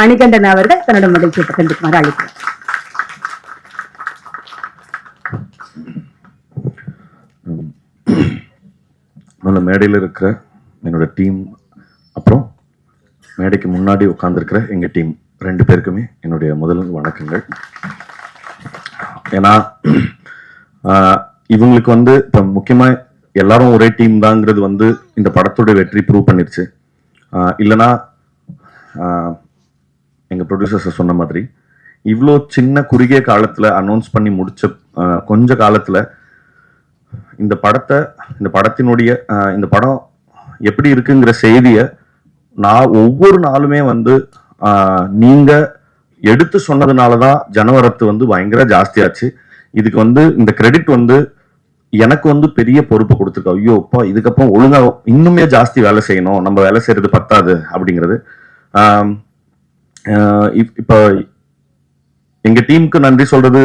மணிகண்டன் அவர்கள் தன்னோட மகிழ்ச்சியை பகிர்ந்துக்குமாறு அழைக்கிறேன் முதல்ல மேடையில் இருக்கிற என்னோட டீம் அப்புறம் மேடைக்கு முன்னாடி உட்காந்துருக்கிற எங்கள் டீம் ரெண்டு பேருக்குமே என்னுடைய முதல் வணக்கங்கள். ஏன்னா இவங்களுக்கு வந்து இப்போ முக்கியமாக எல்லாரும் ஒரே டீம் தாங்கிறது வந்து இந்த படத்தோட வெற்றி ப்ரூவ் பண்ணிருச்சு. இல்லைன்னா எங்கள் ப்ரொடியூசர்ஸை ப்ரொடியூசர்ஸ் சொன்ன மாதிரி இவ்வளோ சின்ன குறுகிய காலத்தில் அனௌன்ஸ் பண்ணி முடிச்ச கொஞ்ச காலத்தில் இந்த படத்தை இந்த படத்தினுடைய இந்த படம் எப்படி இருக்குங்கிற செய்தியை நான் ஒவ்வொரு நாளுமே வந்து நீங்கள் எடுத்து சொன்னதுனால தான் ஜனவரத்து வந்து பயங்கர ஜாஸ்தியாச்சு. இதுக்கு வந்து இந்த கிரெடிட் வந்து எனக்கு வந்து பெரிய பொறுப்பு கொடுத்துருக்கா. ஐயோ அப்பா இதுக்கப்புறம் ஒழுங்காக இன்னுமே ஜாஸ்தி வேலை செய்யணும். நம்ம வேலை செய்யறது பத்தாது அப்படிங்கிறது. இப்போ எங்கள் டீமுக்கு நன்றி சொல்கிறது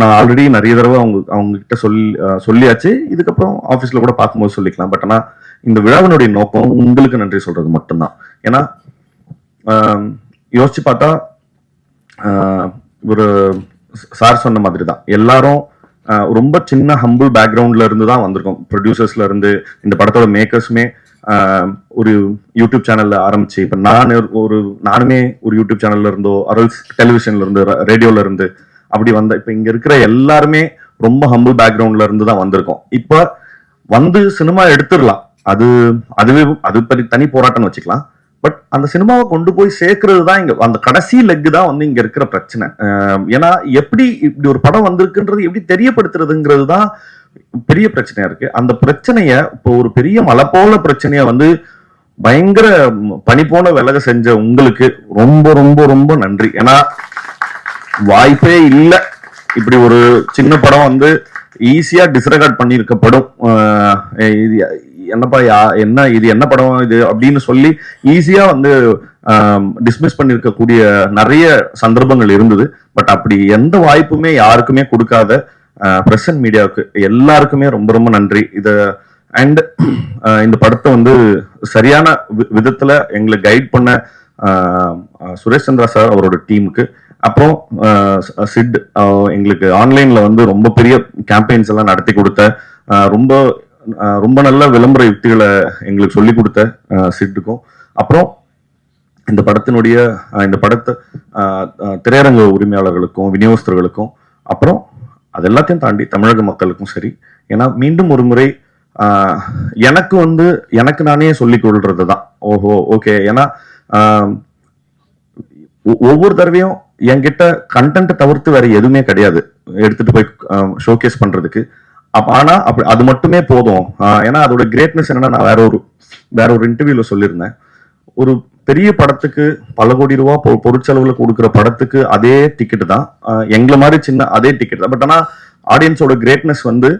நான் ஆல்ரெடி நிறைய தடவை அவங்க அவங்க கிட்ட சொல்லி சொல்லியாச்சு. இதுக்கப்புறம் ஆஃபீஸில் கூட பார்க்கும்போது சொல்லிக்கலாம். பட் ஆனால் இந்த விழாவினுடைய நோக்கம் உங்களுக்கு நன்றி சொல்கிறது மட்டும்தான். ஏன்னா யோசிச்சு பார்த்தா ஒரு சார் சொன்ன மாதிரி தான் எல்லாரும் ரொம்ப சின்ன ஹம்பிள் பேக்ரவுண்ட்ல இருந்து தான் வந்திருக்கோம். ப்ரொடியூசர்ஸ்ல இருந்து இந்த படத்தோட மேக்கர்ஸுமே ஒரு யூடியூப் சேனல்ல ஆரம்பிச்சு இப்ப நான் ஒரு நானுமே ஒரு யூடியூப் சேனல்ல இருந்தோ அரல்ஸ் டெலிவிஷன்ல இருந்து ரேடியோல இருந்து அப்படி வந்த இப்ப இங்க இருக்கிற எல்லாருமே ரொம்ப ஹம்பிள் பேக்ரவுண்ட்ல இருந்து தான் வந்திருக்கோம். இப்ப வந்து சினிமா எடுத்துடலாம். அது அதுவே அது பற்றி தனி போராட்டம்னு வச்சுக்கலாம். பட் அந்த சினிமாவை கொண்டு போய் சேர்க்கறது தான் இங்க அந்த கடைசி லெக் தான் வந்து இங்க இருக்கிற பிரச்சனை. ஏன்னா எப்படி இப்படி ஒரு படம் வந்திருக்குன்றது எப்படி தெரியப்படுத்துறதுங்கிறது தான் பெரிய பிரச்சனையா இருக்கு. அந்த பிரச்சனைய இப்போ ஒரு பெரிய மலை போல பிரச்சனைய வந்து பயங்கர பனி போன விலக செஞ்ச உங்களுக்கு ரொம்ப ரொம்ப ரொம்ப நன்றி. ஏன்னா வாய்ப்பே இல்ல. இப்படி ஒரு சின்ன படம் வந்து ஈஸியா டிஸ்ரெகார்ட் பண்ணியிருக்கப்படும். இது என்னப்பா யா- என்ன இது என்ன படம் இது அப்படின்னு சொல்லி ஈஸியா வந்து டிஸ்மிஸ் பண்ணியிருக்கக்கூடிய நிறைய சந்தர்ப்பங்கள் இருந்தது. பட் அப்படி எந்த வாய்ப்புமே யாருக்குமே கொடுக்காத பிரசன்ட் மீடியாவுக்கு எல்லாருக்குமே ரொம்ப ரொம்ப நன்றி. இது அண்ட் இந்த படத்தை வந்து சரியான வி- விதத்துல எங்களை கைட் பண்ண சுரேஷ் சந்திரா சார் அவரோட டீமுக்கு. அப்புறம் சிட் எங்களுக்கு ஆன்லைன்ல வந்து ரொம்ப பெரிய கேம்பெயின்ஸ் எல்லாம் நடத்தி கொடுத்த ரொம்ப ரொம்ப நல்ல விளம்பர யுக்திகளை எங்களுக்கு சொல்லி கொடுத்த சிட்டுக்கும். அப்புறம் இந்த படத்தினுடைய இந்த படத்தை திரையரங்க உரிமையாளர்களுக்கும் விநியோகஸ்தர்களுக்கும் அப்புறம் அது எல்லாத்தையும் தாண்டி தமிழக மக்களுக்கும் சரி. ஏன்னா மீண்டும் ஒரு முறை எனக்கு வந்து எனக்கு நானே சொல்லிக் கொள்றது தான் ஓஹோ ஓகே. ஏன்னா ஒ- ஒவ்வொரு தடவையும் என்கிட்ட கண்டென்ட்டை தவிர்த்து வேற எதுவுமே கிடையாது. எடுத்துட்டு போய் ஷோகேஸ் பண்றதுக்கு. அப்ப ஆனா அப்படி அது மட்டுமே போதும். ஏன்னா அதோட கிரேட்னஸ் என்னன்னா நான் வேற ஒரு வேற ஒரு இன்டர்வியூல சொல்லியிருந்தேன். ஒரு பெரிய படத்துக்கு பல கோடி ரூபா பொ- பொருட்செலவுல கொடுக்குற படத்துக்கு அதே டிக்கெட் தான். எங்களை மாதிரி சின்ன அதே டிக்கெட் தான். பட் ஆனா ஆடியன்ஸோட கிரேட்னஸ் வந்து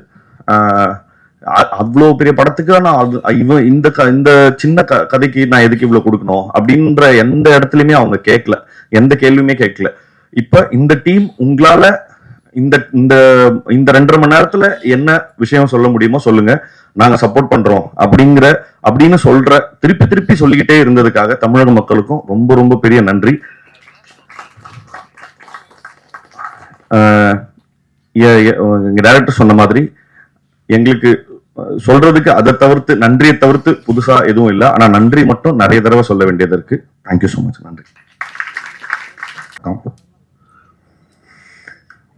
அவ்வளோ பெரிய படத்துக்கு நான் அது இவன் இந்த க- இந்த சின்ன க- கதைக்கு நான் எதுக்கு இவ்வளோ கொடுக்கணும்? அப்படின்ற எந்த இடத்துலையுமே அவங்க கேட்கல எந்த கேள்வியுமே கேட்கல இப்போ இந்த டீம் உங்களால இந்த இந்த இந்த ரெண்டரை மணி நேரத்துல என்ன விஷயம் சொல்ல முடியுமோ சொல்லுங்க. நாங்க சப்போர்ட் பண்றோம். அப்படிங்கிற அப்படின்னு சொல்ற திருப்பி திருப்பி சொல்லிக்கிட்டே இருந்ததுக்காக தமிழக மக்களுக்கும் ரொம்ப ரொம்ப பெரிய நன்றி. ஆஹ் எங்க சொன்ன மாதிரி எங்களுக்கு சொல்றதுக்கு அதை தவிர்த்து நன்றியை தவிர்த்து புதுசா எதுவும் இல்லை. ஆனா நன்றி மட்டும் நிறைய தடவை சொல்ல வேண்டியது இருக்கு. தேங்க்யூ ஸோ மச் நன்றி.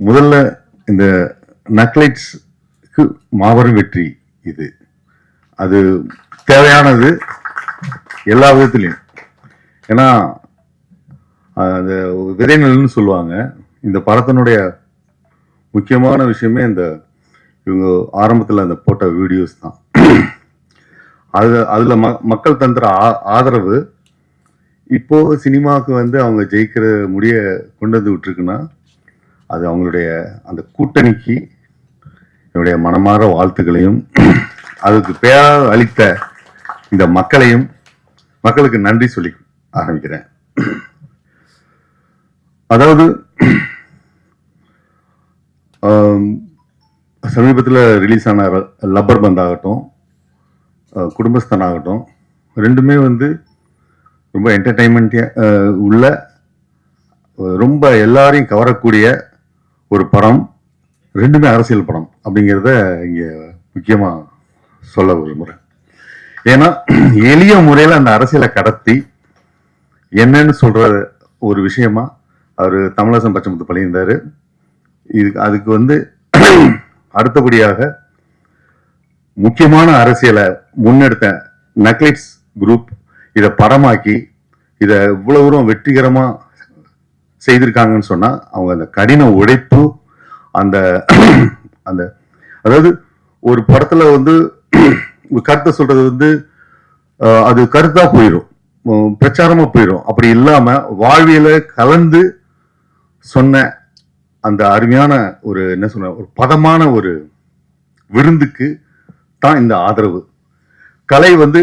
முதல்ல இந்த நக்லைட்ஸ்க்கு மாபெரும் வெற்றி இது. அது தேவையானது எல்லா விதத்துலையும். ஏன்னா அந்த விதைநெல்னு சொல்லுவாங்க. இந்த படத்தினுடைய முக்கியமான விஷயமே இந்த இவங்க ஆரம்பத்தில் அந்த போட்ட வீடியோஸ் தான். அது அதில் ம மக்கள் தந்துற ஆ- ஆதரவு இப்போ சினிமாவுக்கு வந்து அவங்க ஜெயிக்கிற முடிய கொண்டு வந்து விட்டுருக்குன்னா அது அவங்களுடைய அந்த கூட்டணிக்கு என்னுடைய மனமார வாழ்த்துக்களையும் அதுக்கு பேராக அளித்த இந்த மக்களையும் மக்களுக்கு நன்றி சொல்லி ஆரம்பிக்கிறேன். அதாவது சமீபத்தில் ரிலீஸ் ஆன லப்பர் பந்த் ஆகட்டும் குடும்பஸ்தான் குடும்பஸ்தன் ஆகட்டும் ரெண்டுமே வந்து ரொம்ப என்டர்டைன்மெண்ட் உள்ள ரொம்ப எல்லாரையும் கவரக்கூடிய ஒரு படம் ரெண்டுமே அரசியல் படம் அப்படிங்கிறத இங்க முக்கியமா சொல்ல விரும்புறேன். ஏன்னா எளிய முறையில் அந்த அரசியலை கடத்தி என்னன்னு சொல்ற ஒரு விஷயமா அவர் தமிழரசன் பச்சமுத்து பண்ணியிருந்தாரு இது அதுக்கு வந்து அடுத்தபடியாக முக்கியமான அரசியலை முன்னெடுத்த நக்லிட்ஸ் குரூப் இதை படமாக்கி இதை இவ்வளோ தூரம் வெற்றிகரமா செய்திருக்காங்கன்னு சொன்னா அவங்க அந்த கடின உழைப்பு அந்த அந்த அதாவது ஒரு படத்துல வந்து கருத்தை சொல்றது வந்து அது கருத்தா போயிடும் பிரச்சாரமாக பிரச்சாரமா போயிடும் அப்படி இல்லாம வாழ்வியல கலந்து சொன்ன அந்த அருமையான ஒரு என்ன சொல்ற ஒரு பதமான ஒரு விருந்துக்கு தான் இந்த ஆதரவு. கலை வந்து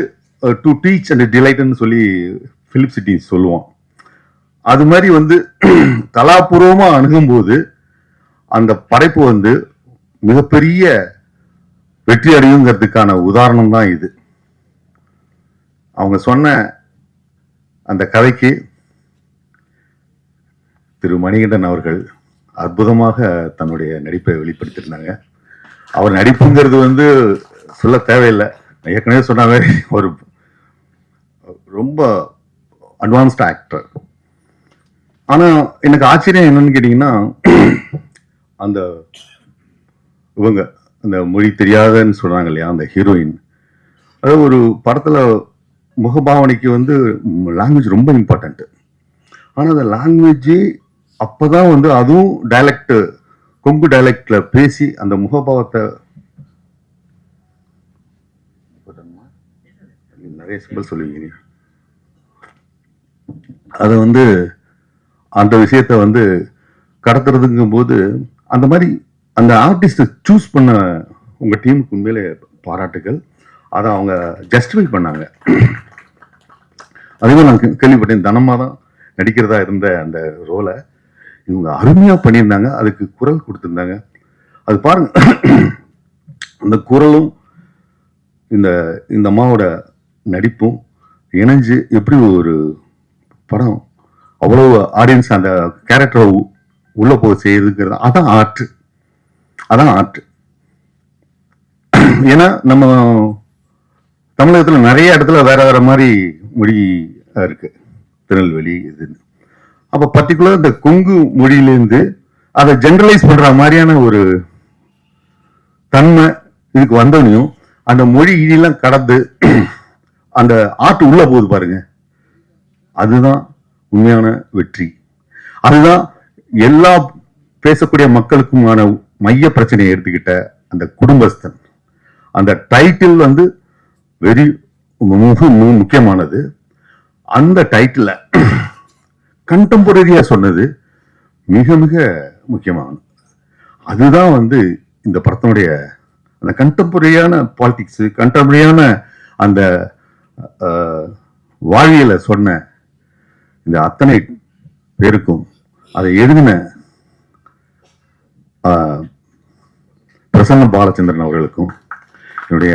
டு டீச் அண்ட் டிலைட்னு சொல்லி பிலிப் சிட்டி சொல்லுவான். அது மாதிரி வந்து கலாபூர்வமாக அணுகும்போது அந்த படைப்பு வந்து மிகப்பெரிய வெற்றி அடையுங்கிறதுக்கான உதாரணம் தான் இது. அவங்க சொன்ன அந்த கதைக்கு திரு மணிகண்டன் அவர்கள் அற்புதமாக தன்னுடைய நடிப்பை வெளிப்படுத்தியிருந்தாங்க. அவர் நடிப்புங்கிறது வந்து சொல்ல தேவையில்லை. ஏற்கனவே சொன்ன மாதிரி ஒரு ரொம்ப அட்வான்ஸ்ட் ஆக்டர் ஆனா எனக்கு ஆச்சரியம் என்னன்னு கேட்டீங்கன்னா அந்த இவங்க அந்த மொழி தெரியாதன்னு சொல்றாங்க இல்லையா அந்த ஹீரோயின் அதாவது ஒரு படத்துல முகபாவனைக்கு வந்து லாங்குவேஜ் ரொம்ப இம்பார்ட்டன்ட் ஆனா அந்த லாங்குவேஜ் அப்பதான் வந்து அதுவும் டைலக்ட் கொங்கு டைலக்ட்ல பேசி அந்த முகபாவத்தை நிறைய சிம்பிள் சொல்லுவீங்க அதை வந்து அந்த விஷயத்த வந்து கடத்துறதுங்கும் போது அந்த மாதிரி அந்த ஆர்டிஸ்ட்டை சூஸ் பண்ண உங்கள் டீமுக்கு உண்மையிலே பாராட்டுகள். அதை அவங்க ஜஸ்டிஃபை பண்ணாங்க. அதே மாதிரி நான் கே- கேள்விப்பட்டேன். தனமாக தான் நடிக்கிறதா இருந்த அந்த ரோலை இவங்க அருமையாக பண்ணியிருந்தாங்க. அதுக்கு குரல் கொடுத்துருந்தாங்க. அது பாருங்க. அந்த குரலும் இந்த இந்த அம்மாவோட நடிப்பும் இணைஞ்சு எப்படி ஒரு படம் அவ்வளவு ஆடியன்ஸ் அந்த கேரக்டரை உள்ள போக செய்யுதுங்கிறது அதான் ஆர்ட் அதான் ஆர்ட் ஏன்னா நம்ம தமிழகத்தில் நிறைய இடத்துல வேற வேற மாதிரி மொழி இருக்கு. திருநெல்வேலி இதுன்னு அப்போ பர்டிகுலர் இந்த கொங்கு மொழியிலேருந்து அதை ஜென்ரலைஸ் பண்ற மாதிரியான ஒரு தன்மை இதுக்கு வந்தோடனையும் அந்த மொழி இடியெல்லாம் கடந்து அந்த ஆர்ட் உள்ள போகுது பாருங்க. அதுதான் உண்மையான வெற்றி. அதுதான் எல்லா பேசக்கூடிய மக்களுக்குமான மைய பிரச்சனையை எடுத்துக்கிட்ட அந்த குடும்பஸ்தன். அந்த டைட்டில் வந்து வெரி மிக முக்கியமானது. அந்த டைட்டில் கண்டெம்பரரியாக சொன்னது மிக மிக முக்கியமானது. அதுதான் வந்து இந்த படத்தினுடைய அந்த கண்டெம்பரரியான பாலிட்டிக்ஸு கண்டெம்பரரியான அந்த அஹ், வாழ்வியலை சொன்ன இந்த அத்தனை பேருக்கும் அதை எழுதின பிரசன்ன பாலச்சந்திரன் அவர்களுக்கும் என்னுடைய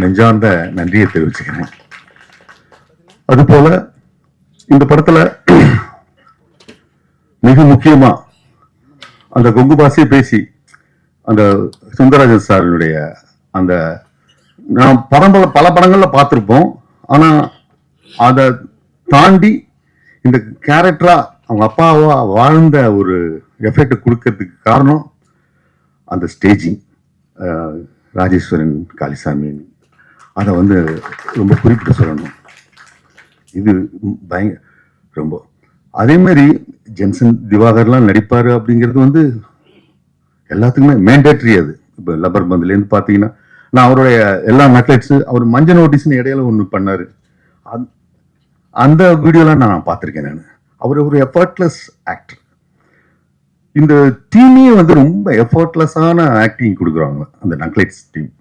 நெஞ்சார்ந்த நன்றியை தெரிவிச்சுக்கிறேன். அதுபோல இந்த படத்துல மிக முக்கியமா அந்த கொங்கு பாசியை பேசி அந்த சுந்தரராஜன் சாரினுடைய அந்த நாம் படம் பல பல படங்கள்ல பார்த்திருப்போம். ஆனா அதை தாண்டி இந்த கேரக்டரா அவங்க அப்பாவா வாழ்ந்த ஒரு எஃபெக்ட் கொடுக்கறதுக்கு காரணம் அந்த ஸ்டேஜிங் ராஜேஸ்வரன் காளிசாமி. அதை வந்து ரொம்ப குறிப்பிட்டு சொல்லணும். இது பயங்க ரொம்ப. அதே மாதிரி ஜென்சன் திவாகர்லாம் நடிப்பார் அப்படிங்கிறது வந்து எல்லாத்துக்குமே மேண்டேட்ரி அது. இப்போ லப்பர் பந்துலேருந்து பார்த்தீங்கன்னா நான் அவருடைய எல்லா நக்லெட்ஸ் அவர் மஞ்சள் நோட்டீஸ்னு இடையில ஒன்று பண்ணார். அது அந்த வீடியோலாம் நான் பார்த்துருக்கேன் நான். அவர் ஒரு எஃபர்ட்லெஸ் ஆக்டர் இந்த டீமே வந்து ரொம்ப எஃபர்ட்லெஸ்ஸான ஆக்டிங் கொடுக்குறாங்க அந்த நக்லைட்ஸ் டீம்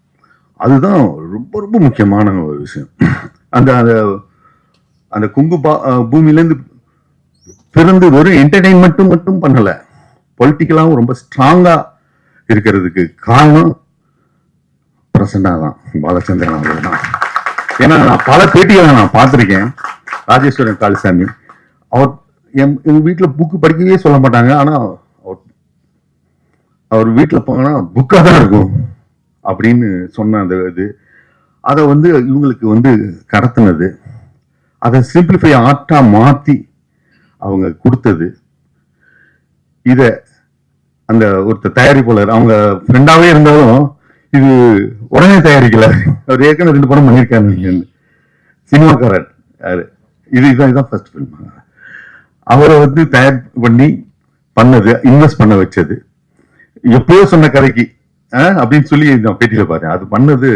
அதுதான் ரொம்ப ரொம்ப முக்கியமான ஒரு விஷயம். அந்த அந்த அந்த குங்கு பா பூமியிலேருந்து பிறந்து வெறும் என்டர்டெயின்மெண்ட்டும் மட்டும் பண்ணலை பொலிட்டிக்கலாகவும் ரொம்ப ஸ்ட்ராங்காக இருக்கிறதுக்கு காரணம் பிரசன்னா தான் பாலச்சந்திரன் அவர்கள் தான். ஏன்னா நான் பல பேட்டிகளை நான் பார்த்துருக்கேன். ராஜேஸ்வரன் காளிசாமி. அவர் என் எங்கள் வீட்டில் புக்கு படிக்கவே சொல்ல மாட்டாங்க. ஆனா அவர் அவர் வீட்டுல போனா புக்காக தான் இருக்கும். அப்படின்னு சொன்ன அந்த இது. அதை வந்து இவங்களுக்கு வந்து கடத்தினது. அதை சிம்பிளிஃபை ஆர்ட்டா மாத்தி அவங்க கொடுத்தது. இத அந்த ஒருத்தர் தயாரிப்பாளர் அவங்க ஃப்ரெண்டாவே இருந்தாலும் இது உடனே தயாரிக்கல. அவர் ஏற்கனவே ரெண்டு படம் பண்ணியிருக்காரு. சினிமாக்காரர் யாரு? இது இதான் இதான் ஃபர்ஸ்ட் ஃபிலிம் அவரை வந்து தயார் பண்ணி பண்ணது இன்வெஸ்ட் பண்ண வச்சது. எப்பயோ சொன்ன கதைக்கு ஆஹ், அப்படின்னு சொல்லி நான் பேட்டியில் பார்த்தேன். அது பண்ணது